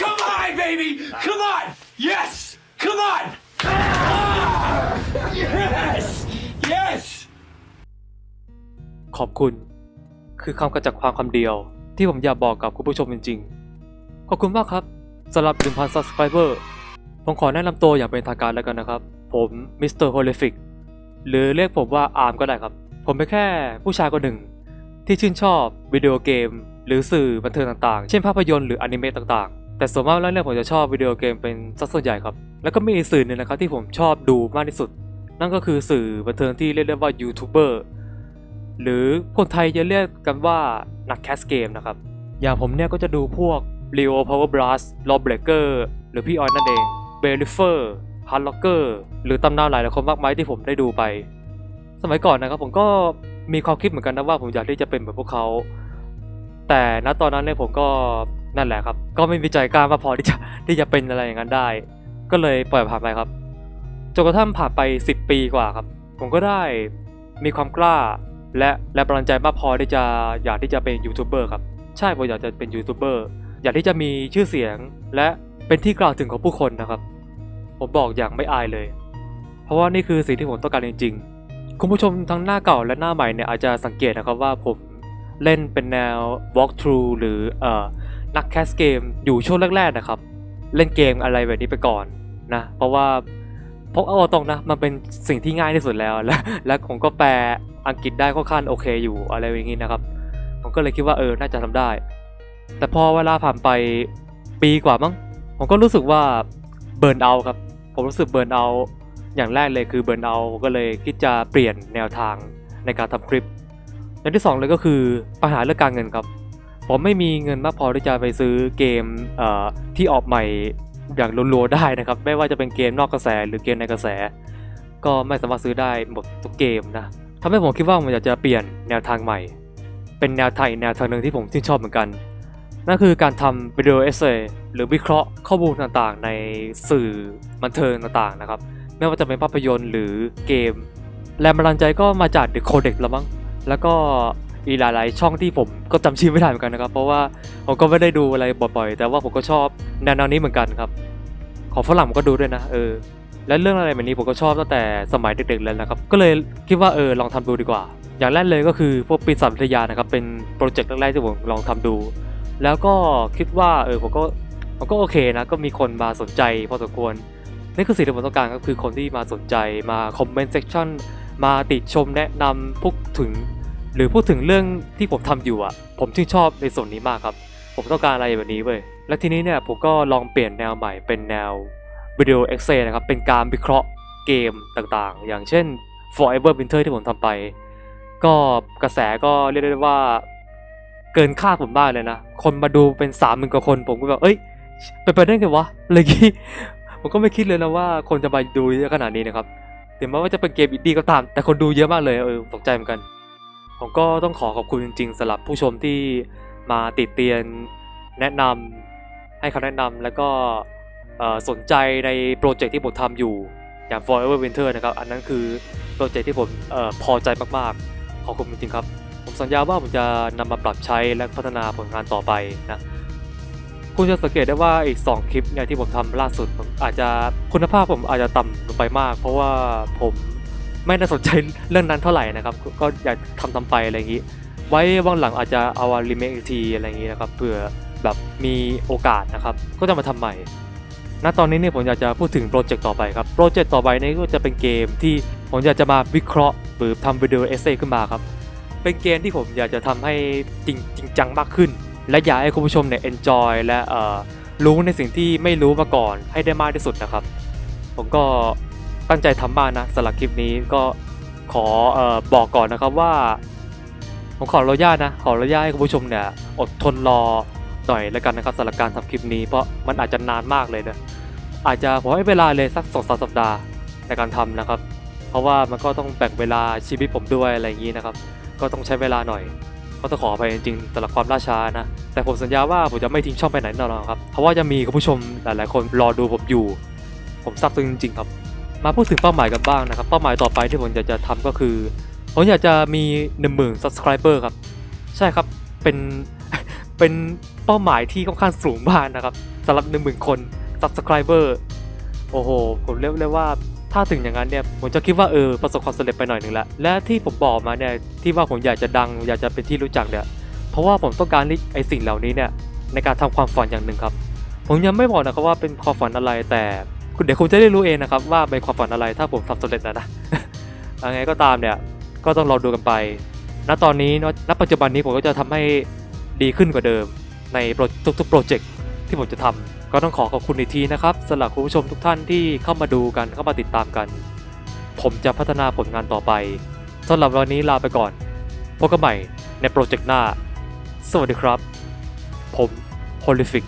come on, baby! Come on! Yes! Come on! Ah! Yes! Yes! ขอบคุณ คือคำกระจักความคำเดียว ที่ผมอยากบอกกับคุณผู้ชมจริงๆ ขอบคุณมากครับสำหรับ 1,000 subscriber ผมขอแนะนำตัวอย่างเป็นทางการแล้วกันนะครับ ผมมิสเตอร์โฮลิฟิกหรือเรียกผมว่าอาร์มก็ได้ครับ ผมเป็นแค่ผู้ชายคนหนึ่ง ที่ชื่นชอบวิดีโอเกม หรือสื่อบันเทิงต่างๆ เช่นภาพยนตร์หรืออนิเมะต่างๆ แต่ส่วนมากแล้วเนี่ยผมจะชอบวิดีโอเกมเป็นสัดส่วนใหญ่ครับ แล้วก็มีสื่อหนึ่งนะครับที่ผมชอบดูมากที่สุด นั่นก็คือสื่อบันเทิงที่เรียกได้ว่ายูทูบเบอร์หรือคนไทยจะเรียกกันว่านักแคสเกมนะครับ อย่างผมเนี่ยก็จะดูพวก Leo Power Blast Lawbreaker หรือพี่ออยนั่นเอง b e l i f e r Hard Locker หรือตำนานหลายหลายคนมากมายที่ผมได้ดูไป สมัยก่อนนะครับผมก็มีความคิดเหมือนกันนะว่าผมอยากที่จะเป็นแบบพวกเขา แต่ณตอนนั้นเนี่ยผมก็นั่นแหละครับ ก็ไม่มีใจกล้ามาพอที่จะที่จะเป็นอะไรอย่างนั้นได้ ก็เลยปล่อยผ่านไปครับจนกระทั่งผ่านไป 10 ปีกว่าครับ ผมก็ได้มีความกล้า และแรงบันดาลใจมากพอที่จะอยากที่จะเป็นยูทูบเบอร์ครับใช่ผมอยากจะเป็นยูทูบเบอร์อยากที่จะมีชื่อเสียง และเป็นที่กล่าวถึงของผู้คนนะครับ ผมบอกอย่างไม่อายเลย เพราะว่านี่คือสิ่งที่ผมต้องการจริงๆ คุณผู้ชมทั้งหน้าเก่าและหน้าใหม่เนี่ยอาจจะสังเกตนะครับว่าผมเล่นเป็นแนว walk through หรือเอ่อนักแคสเกมอยู่ช่วงแรกๆนะครับ เล่นเกมอะไรแบบนี้ไปก่อนนะเพราะว่าเพราะเอาตรงนะมันเป็นสิ่งที่ง่ายที่สุดแล้วและและผมก็แปลอังกฤษได้ค่อนข้างโอเคอยู่อะไรอย่างนี้นะครับผมก็เลยคิดว่าเออน่าจะทำได้ แต่พอเวลาผ่านไปปีกว่ามั้งผมก็รู้สึกว่าเบิร์นเอาครับ ผมรู้สึกเบิร์นเอา อย่างแรกเลยคือเบิร์นเอาก็เลยคิดจะเปลี่ยนแนวทางในการทำคลิปอย่างที่สองเลยก็คือปัญหาเรื่องการเงินครับ ผมไม่มีเงินมากพอที่จะไปซื้อเกมเที่ออกใหม่อย่างรัวๆได้นะครับ ไม่ว่าจะเป็นเกมนอกกระแสหรือเกมในกระแส ก็ไม่สามารถซื้อได้หมดทุกเกมนะทำให้ผมคิดว่าผมอยากจะเปลี่ยนแนวทางใหม่ เป็นแนวทางอีกแนวทางหนึ่งที่ผมชื่นชอบเหมือนกัน นั่นคือการทำวิดีโอเอเซหรือวิเคราะห์ข้อมูลต่างๆ ในสื่อบันเทิงต่างๆนะครับ ไม่ว่าจะเป็นภาพยนตร์หรือเกม แรงบันดาลใจก็มาจาก The Codex ละมั้ง แล้วก็อีหลายๆช่องที่ผมก็จำชื่อไม่ได้เหมือนกันนะครับ เพราะว่าผมก็ไม่ได้ดูอะไรบ่อยๆ แต่ว่าผมก็ชอบแนวๆนี้เหมือนกันครับ ของฝรั่งผมก็ดูด้วยนะเออ และเรื่องอะไรแบบนี้ผมก็ชอบตั้งแต่สมัยเด็กๆเลยนะครับ ก็เลยคิดว่าเออลองทำดูดีกว่า อย่างแรกเลยก็คือพวกปีศาจวิทยานะครับเป็นโปรเจกต์แรกๆที่ผมลองทำดู แล้วก็คิดว่าเออผมก็ผมก็โอเคนะ ก็มีคนมาสนใจพอสมควรนี่คือสิ่งที่ผมต้องการก็คือคนที่มาสนใจมาคอมเมนต์เซ c ชันมาติชมแนะนำพูดถึง หรือพูดถึงเรื่องที่ผมทำอยู่อะ ผมชื่นชอบในส่วนนี้มากครับ ผมต้องการอะไรแบบนี้เว้ยและทีนี้เนี่ยผมก็ลองเปลี่ยนแนวใหม่เป็นแนววิดีโอเอ็กเซนะครับเป็นการวิเคราะห์เกมต่างๆ อย่างเช่น Forever Winter ที่ผมทำไป ก็กระแสก็เรียกได้ว่า เกินคาดผมมาเลยนะ คนมาดูเป็นสามหมื่นกว่าคน ผมก็แบบเอ้ยเป็นไปได้ไงวะอะไรอย่างงี้ผมก็ไม่คิดเลยนะว่าคนจะมาดูเยอะขนาดนี้นะครับถึงแม้ว่าจะเป็นเกมอินดี้ก็ตาม แต่คนดูเยอะมากเลยเออตกใจเหมือนกัน ผมก็ต้องขอขอบคุณจริงๆสำหรับผู้ชมที่มาติดเตียนแนะนำให้คำแนะนำแล้วก็สนใจในโปรเจกต์ที่ผมทำอยู่อย่าง Forever Winter นะครับ อันนั้นคือโปรเจกต์ที่ผมออพอใจมากๆ ขอบคุณจริงๆครับ สัญญาว่าผมจะนำมาปรับใช้และพัฒนาผลงานต่อไปนะคุณจะสังเกตได้ว่าอีก 2 คลิปเนี่ยที่ผมทำล่าสุดผมอาจจะคุณภาพผมอาจจะต่ำลงไปมาก เพราะว่าผมไม่ได้สนใจเรื่องนั้นเท่าไหร่นะครับ ก็อยากทำทำไปอะไรอย่างนี้ ไว้ว่างหลังอาจจะเอารีเมคอีกทีอะไรอย่างนี้นะครับเผื่อแบบมีโอกาสนะครับ ก็จะมาทำใหม่ณตอนนี้เนี่ยผมอยากจะพูดถึงโปรเจกต์ต่อไปครับ โปรเจกต์ต่อไปนี้ก็จะเป็นเกมที่ผมอยากจะมาวิเคราะห์หรือทำวิดีโอเอเซ่ขึ้นมาครับ เป็นเกมที่ผมอยากจะทำให้จริงจริงจังมากขึ้น และอยากให้คุณผู้ชมเนี่ย enjoy และรู้ในสิ่งที่ไม่รู้มาก่อนให้ได้มากที่สุดนะครับ ผมก็ตั้งใจทำมากนะสำหรับคลิปนี้ก็ขอออบอกก่อนนะครับว่า ผมขออนุญาตนะขออนุญาตให้คุณผู้ชมเนี่ยอดทนรอหน่อยแล้วกันนะครับสำหรับการทำคลิปนี้เพราะมันอาจจะนานมากเลยนะอาจจะผมให้เวลาเลยสักสองสามสัปดาห์ในการทำนะครับ เพราะว่ามันก็ต้องแบ่งเวลาชีวิตผมด้วยอะไรอย่างนี้นะครับ ก็ต้องใช้เวลาหน่อยก็ต้องขออภัยจริงๆสำหรับความล่าช้านะ แต่ผมสัญญาว่าผมจะไม่ทิ้งช่องไปไหนแน่นอนครับ เพราะว่าจะมีคุณผู้ชมหลายๆ คนรอดูผมอยู่ ผมซาบซึ้งจริงๆครับ มาพูดถึงเป้าหมายกันบ้างนะครับ เป้าหมายต่อไปที่ผมอยากจะทำก็คือ ผมอยากจะมี 1 0,000 subscriber ครับ ใช่ครับ เป็น เป็นเป้าหมายที่ค่อนข้างสูงมากนะครับสำหรับ 10,000 คน subscriber โอ้โห ผมเรียกเลยว่า ถ้าถึงอย่างนั้นเนี่ยผมจะคิดว่าเออประสบความสำเร็จไปหน่อยหนึ่งละและที่ผมบอกมาเนี่ยที่ว่าผมอยากจะดัง อยากจะเป็นที่รู้จักเนี่ยเพราะว่าผมต้องการไอ้สิ่งเหล่านี้เนี่ยในการทำความฝันอย่างหนึ่งครับ ผมยังไม่บอกนะครับว่าเป็นความฝันอะไรแต่คุณเดี๋ยวคุณจะได้รู้เองนะครับว่าเป็นความฝันอะไรถ้าผมทำสำเร็จนะนะยังไงก็ตามเนี่ยก็ต้องรอดูกันไป ณ ตอนนี้เนะณปัจจุบันนี้ผมก็จะทำให้ดีขึ้นกว่าเดิมในทุกๆโปรเจกต์ที่ผมจะทำ ก็ต้องขอขอบคุณอีกทีนะครับสำหรับคุณผู้ชมทุกท่านที่เข้ามาดูกันเข้ามาติดตามกัน ผมจะพัฒนาผลงานต่อไปสำหรับวันนี้ลาไปก่อนพบกันใหม่ในโปรเจกต์หน้า สวัสดีครับ ผม Holific